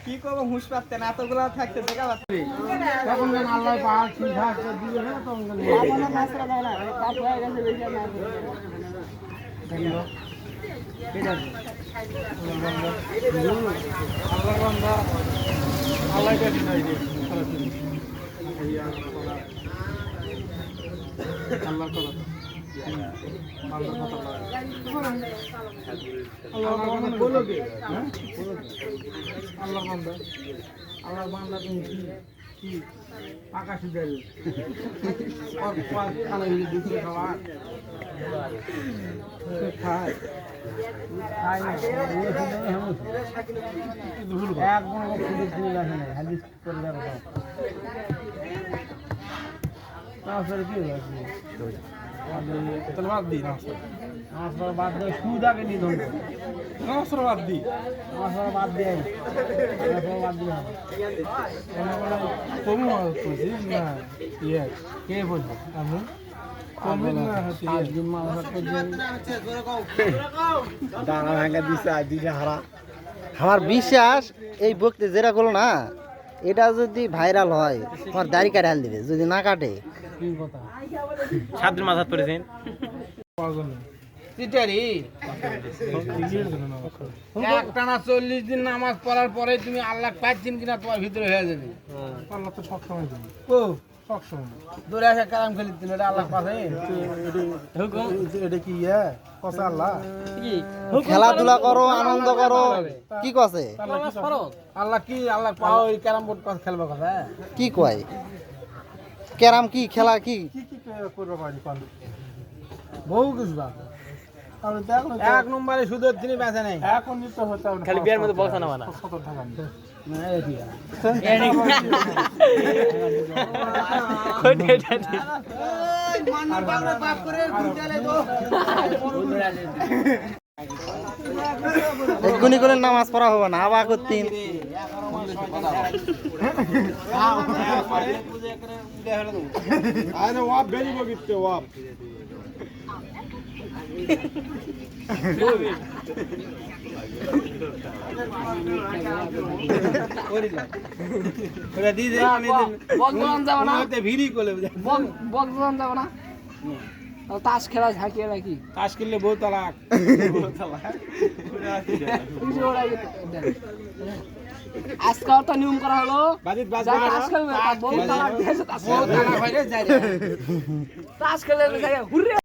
কি করব হুঁশ পাচ্ছেন এতগুলা থাকতে দেখা পাচ্ছি। তখন আল্লাহ পাহাড় দিবে না তখন আল্লাহ আল্লাহর কথা আল্লাহর বান্দা আল্লাহ বান্দা তুমি কি আকাশে দেবে আর পাঁচ খানা দুপুরে খাওয়া খায় এক তাহলে বাদ দিই নামাজ বাদ দিয়ে সুদ আগে নিধন নামাজ পড়া বাদ দিই। বাদ দিয়ে বাদ দিয়ে হবে কমু করছি না ইয়ে কে বলবে আমি? হারা। আমার বিশ্বাস এই বক্তি যেটা করল না এটা যদি ভাইরাল হয় তোমার দাড়ি কাটে হাল দিবে যদি না কাটে। কি মাথা পাওয়া যায় না চিটারি? ইয়ের জন্য নামাজ একটানা চল্লিশ দিন নামাজ পড়ার পরে তুমি আল্লাহ পাচ্ছেন কিনা তোমার ভিতরে হয়ে যাবে। আল্লাহ তো সব সময় দিবে ও। সব সময় দূরে আসে কালাম খেলি তুমি এটা আল্লাহ পাশে। এটা কি ইয়ে? কসে আল্লাহ? খেলাধুলা করো আনন্দ করো। কি কছে আল্লাহ কি আল্লাহ কি আল্লাহ পাও ওই ক্যারাম বোর্ড কথা খেলবে কথা? কি কয়? ক্যারাম কি খেলা কি? কি কি করবে পারি কোন? বহু কিছু এক নম্বরে সুদের তিনি বেঁচে নেই। এখন নিতে হচ্ছে। খালি বিয়ের মধ্যে বক্স না এক্ষুনি করে নামাজ পড়া হবে না আবার করতেন আরে ওয়াপ বেরি বগিতে ওয়াপ ওটা দিয়ে দে আমি বকবন যাব না ভিড়ি করে বকবন যাব না তাস খেলা ঝাঁকিয়ে রাখি তাস খেললে বউ তালাক আজকে তো নিয়ম করা হলো তাস খেলে